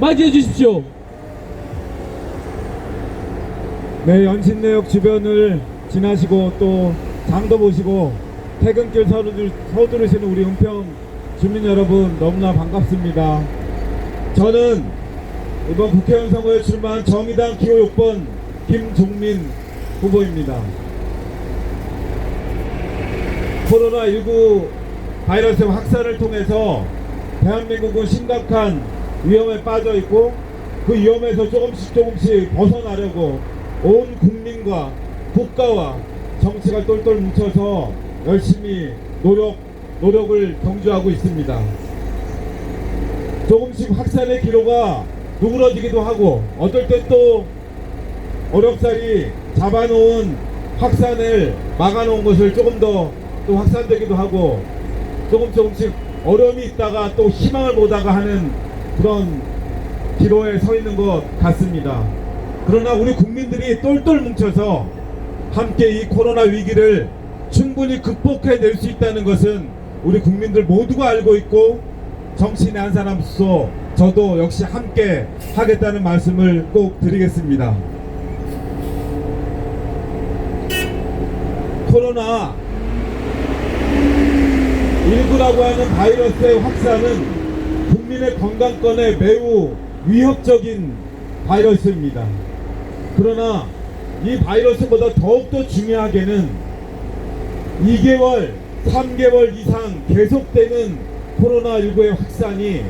맞이해 주십시오. 네, 연신내역 주변을 지나시고 또 장도 보시고 퇴근길 서두르, 서두르 시는 우리 은평 주민 여러분 너무나 반갑습니다. 저는 이번 국회의원 선거에 출마한 정의당 기호 6번 김종민 후보입니다. 코로나19 바이러스 확산을 통해서 대한민국은 심각한 위험에 빠져 있고 그 위험에서 조금씩 조금씩 벗어나려고 온 국민과 국가와 정치가 똘똘 뭉쳐서 열심히 노력, 노력을 경주하고 있습니다. 조금씩 확산의 기로가 누그러지기도 하고 어떨 때 또 어렵사리 잡아놓은 확산을 막아놓은 것을 조금 더 또 확산되기도 하고 조금 조금씩 어려움이 있다가 또 희망을 보다가 하는 그런 기로에 서 있는 것 같습니다. 그러나 우리 국민들이 똘똘 뭉쳐서 함께 이 코로나 위기를 충분히 극복해낼 수 있다는 것은 우리 국민들 모두가 알고 있고 정치인의 한 사람으로서 저도 역시 함께 하겠다는 말씀을 꼭 드리겠습니다. 코로나 19라고 하는 바이러스의 확산은 국민의 건강권에 매우 위협적인 바이러스입니다. 그러나 이 바이러스보다 더욱더 중요하게는 2개월, 3개월 이상 계속되는 코로나19의 확산이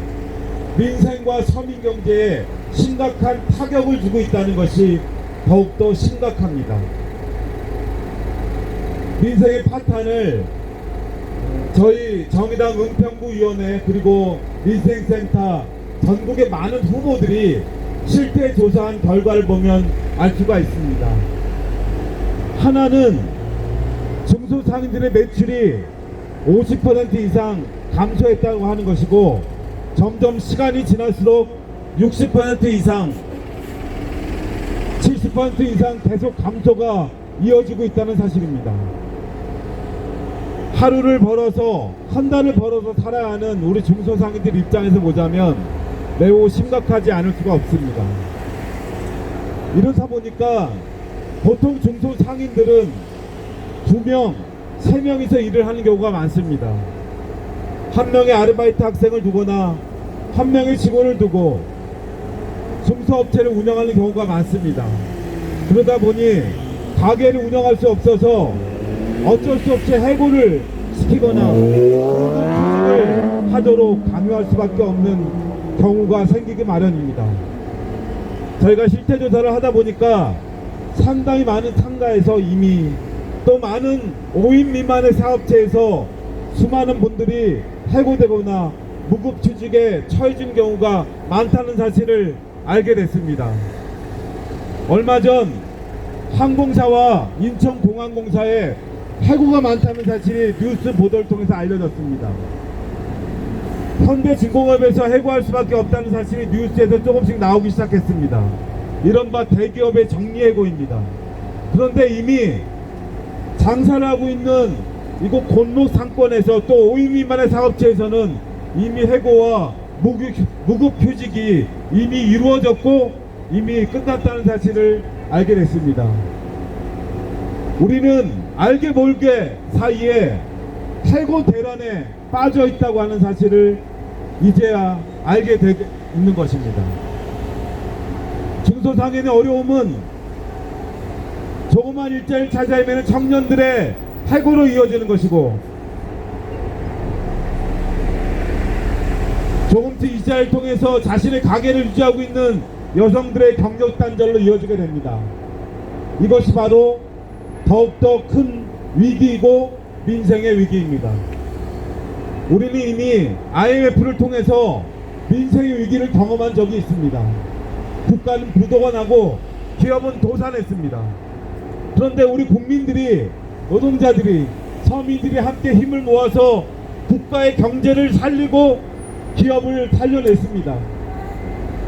민생과 서민 경제에 심각한 타격을 주고 있다는 것이 더욱더 심각합니다. 민생의 파탄을 저희 정의당 은평구위원회 그리고 민생센터 전국의 많은 후보들이 실태 조사한 결과를 보면 알 수가 있습니다. 하나는 중소상인들의 매출이 50% 이상 감소했다고 하는 것이고 점점 시간이 지날수록 60% 이상 70% 이상 계속 감소가 이어지고 있다는 사실입니다. 하루를 벌어서 한 달을 벌어서 살아야 하는 우리 중소상인들 입장에서 보자면 매우 심각하지 않을 수가 없습니다. 이렇다 보니까 보통 중소상인들은 두 명, 세 명이서 일을 하는 경우가 많습니다. 한 명의 아르바이트 학생을 두거나 한 명의 직원을 두고 중소업체를 운영하는 경우가 많습니다. 그러다 보니 가게를 운영할 수 없어서 어쩔 수 없이 해고를 시키거나 구직을 하도록 강요할 수밖에 없는 경우가 생기기 마련입니다. 저희가 실태 조사를 하다 보니까 상당히 많은 상가에서 이미 또 많은 5인 미만의 사업체에서 수많은 분들이 해고되거나 무급휴직에 처해진 경우가 많다는 사실을 알게 됐습니다. 얼마 전 항공사와 인천공항공사에 해고가 많다는 사실이 뉴스 보도를 통해서 알려졌습니다. 현대중공업에서 해고할 수밖에 없다는 사실이 뉴스에서 조금씩 나오기 시작했습니다. 이른바 대기업의 정리해고입니다. 그런데 이미 장사를 하고 있는 이곳 골목 상권에서 또 5인 미만의 사업체에서는 이미 해고와 무급, 무급 휴직이 이미 이루어졌고 이미 끝났다는 사실을 알게 됐습니다. 우리는 알게 모르게 사이에 해고 대란에 빠져 있다고 하는 사실을 이제야 알게 되고 있는 것입니다. 중소상인의 어려움은 조그만 일자리를 찾아 헤매는 청년들의 해고로 이어지는 것이고 조금씩 일자리를 통해서 자신의 가게를 유지하고 있는 여성들의 경력 단절로 이어지게 됩니다. 이것이 바로 더욱더 큰 위기이고 민생의 위기입니다. 우리는 이미 IMF를 통해서 민생의 위기를 경험한 적이 있습니다. 국가는 부도가 나고 기업은 도산했습니다. 그런데 우리 국민들이 노동자들이 서민들이 함께 힘을 모아서 국가의 경제를 살리고 기업을 살려냈습니다.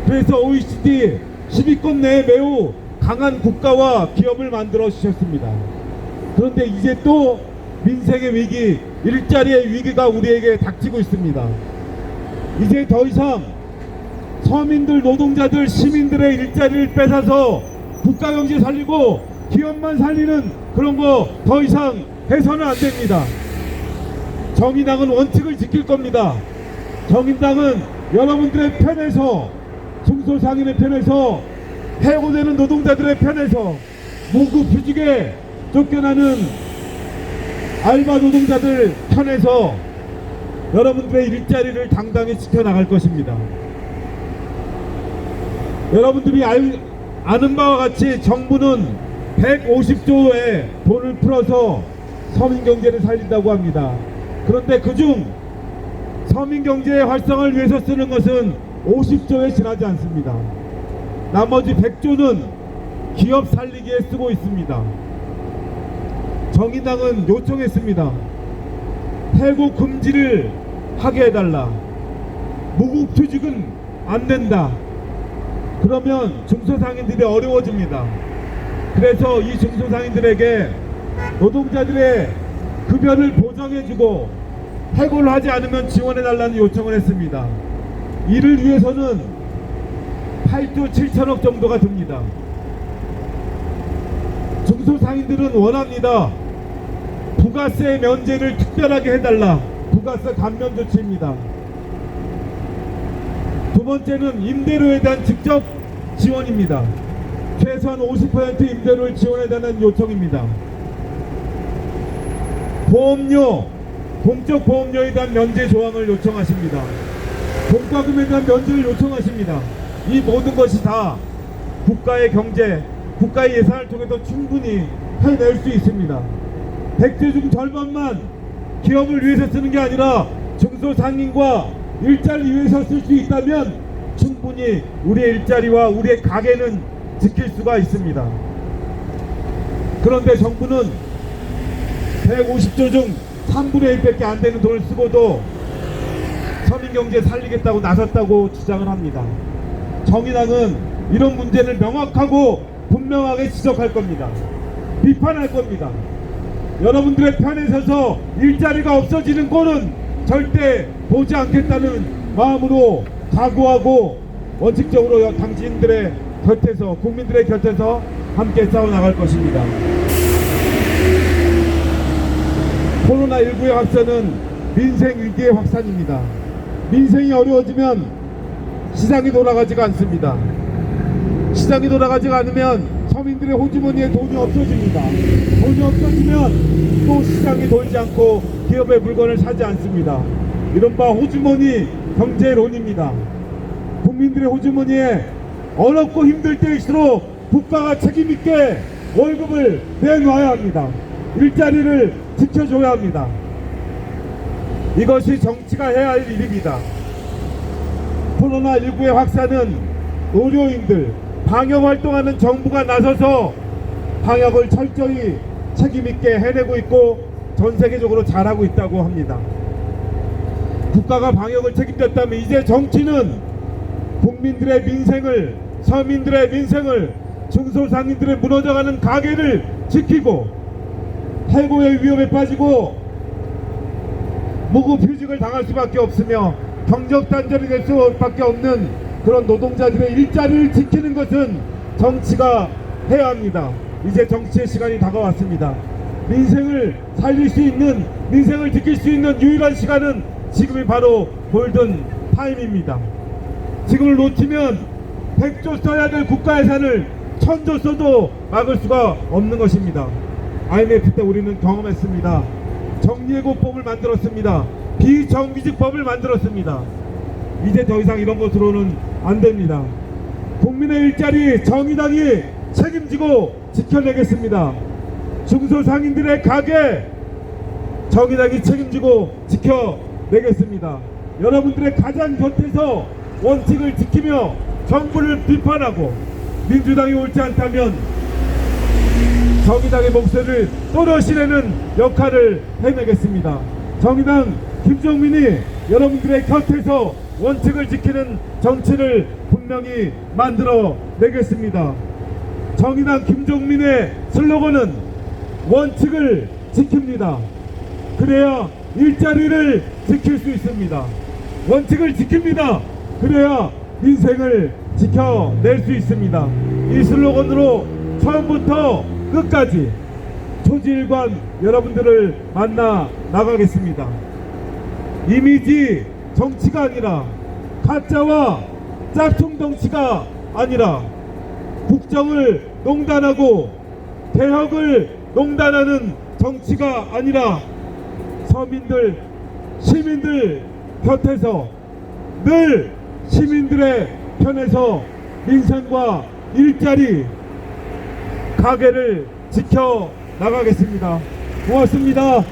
그래서 OECD 10위권 내에 매우 강한 국가와 기업을 만들어 주셨습니다. 그런데 이제 또 민생의 위기, 일자리의 위기가 우리에게 닥치고 있습니다. 이제 더 이상 서민들, 노동자들, 시민들의 일자리를 뺏어서 국가 경제 살리고 기업만 살리는 그런 거 더 이상 해서는 안 됩니다. 정의당은 원칙을 지킬 겁니다. 정의당은 여러분들의 편에서 중소상인의 편에서 해고되는 노동자들의 편에서 무급휴직에 쫓겨나는 알바 노동자들 편에서 여러분들의 일자리를 당당히 지켜나갈 것입니다. 여러분들이 알, 아는 바와 같이 정부는 150조의 돈을 풀어서 서민 경제를 살린다고 합니다. 그런데 그중 서민 경제의 활성화를 위해서 쓰는 것은 50조에 지나지 않습니다. 나머지 100조는 기업 살리기에 쓰고 있습니다. 정의당은 요청했습니다. 해고 금지를 하게 해달라. 무급휴직은 안 된다. 그러면 중소상인들이 어려워집니다. 그래서 이 중소상인들에게 노동자들의 급여를 보장해주고 해고를 하지 않으면 지원해달라는 요청을 했습니다. 이를 위해서는 8조 7천억 정도가 듭니다. 중소상인들은 원합니다. 부가세 면제를 특별하게 해달라. 부가세 감면 조치입니다. 두 번째는 임대료에 대한 직접 지원입니다. 최소한 50% 임대료를 지원해달라는 요청입니다. 보험료, 공적 보험료에 대한 면제 조항을 요청하십니다. 공과금에 대한 면제를 요청하십니다. 이 모든 것이 다 국가의 경제, 국가의 예산을 통해서 충분히 해낼 수 있습니다. 백제 중 절반만 기업을 위해서 쓰는 게 아니라 중소상인과 일자리 위해서 쓸 수 있다면 충분히 우리의 일자리와 우리의 가게는 지킬 수가 있습니다. 그런데 정부는 150조 중 3분의 1밖에 안 되는 돈을 쓰고도 서민 경제 살리겠다고 나섰다고 주장을 합니다. 정의당은 이런 문제를 명확하고 분명하게 지적할 겁니다. 비판할 겁니다. 여러분들의 편에 서서 일자리가 없어지는 꼴은 절대 보지 않겠다는 마음으로 각오하고 원칙적으로 당신들의 곁에서 국민들의 곁에서 함께 싸워 나갈 것입니다. 코로나19의 확산은 민생 위기의 확산입니다. 민생이 어려워지면 시장이 돌아가지가 않습니다. 시장이 돌아가지가 않으면 서민들의 호주머니에 돈이 없어집니다. 돈이 없어지면 또 시장이 돌지 않고 기업의 물건을 사지 않습니다. 이른바 호주머니 경제론입니다. 국민들의 호주머니에 어렵고 힘들 때일수록 국가가 책임있게 월급을 내놔야 합니다. 일자리를 지켜줘야 합니다. 이것이 정치가 해야 할 일입니다. 코로나19의 확산은 의료인들, 방역 활동하는 정부가 나서서 방역을 철저히 책임있게 해내고 있고 전 세계적으로 잘하고 있다고 합니다. 국가가 방역을 책임졌다면 이제 정치는 국민들의 민생을, 서민들의 민생을, 중소상인들의 무너져가는 가게를 지키고 해고의 위험에 빠지고 무급휴직을 당할 수밖에 없으며 경적 단절이 될 수밖에 없는 그런 노동자들의 일자리를 지키는 것은 정치가 해야 합니다. 이제 정치의 시간이 다가왔습니다. 민생을 살릴 수 있는 민생을 지킬 수 있는 유일한 시간은 지금이 바로 골든 타임입니다. 지금을 놓치면 100조 써야 될 국가 예산을 1000조 써도 막을 수가 없는 것입니다. IMF 때 우리는 경험했습니다. 정리해고법을 만들었습니다. 비정규직법을 만들었습니다. 이제 더 이상 이런 것으로는 안 됩니다. 국민의 일자리 정의당이 책임지고 지켜내겠습니다. 중소상인들의 가게 정의당이 책임지고 지켜내겠습니다. 여러분들의 가장 곁에서 원칙을 지키며 정부를 비판하고 민주당이 옳지 않다면 정의당의 목소리를 또렷이내는 역할을 해내겠습니다. 정의당 김종민이 여러분들의 곁에서 원칙을 지키는 정치를 분명히 만들어 내겠습니다. 정의당 김종민의 슬로건은 원칙을 지킵니다. 그래야 일자리를 지킬 수 있습니다. 원칙을 지킵니다. 그래야 민생을 지켜낼 수 있습니다. 이 슬로건으로 처음부터 끝까지 초지일관 여러분들을 만나 나가겠습니다. 이미지 정치가 아니라 가짜와 짝퉁 정치가 아니라 국정을 농단하고 개혁을 농단하는 정치가 아니라 서민들 시민들 곁에서 늘 시민들의 편에서 민생과 일자리 가게를 지켜 나가겠습니다. 고맙습니다.